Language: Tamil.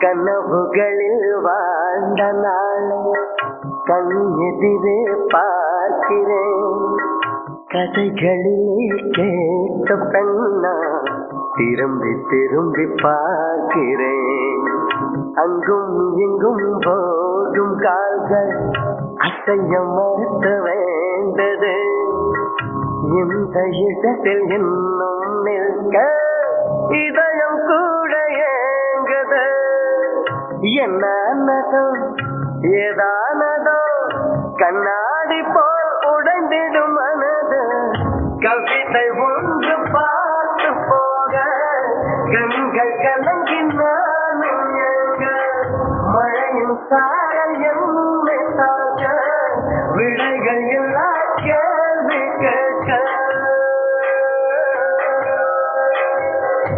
கனவுகளில் வாழ்ந்த நாளை கண்ணெதிரே பார்க்கிறேன். கதைகளில் கேட்ட பெண்ணா திரும்பி திரும்பி பார்க்கிறேன். அங்கும் இங்கும் போகும் கால்கள் அசைய மறுத்த வேண்டது. இந்த இடத்தில் இன்னும் நிற்க இதயம் என்னதோ ஏதானதோ? கண்ணாடி போல் உடைந்திடும் மனது. கவிதை ஒன்று பார்த்து போக. கண்கள் கலங்கி நானும் மழையும் சாய்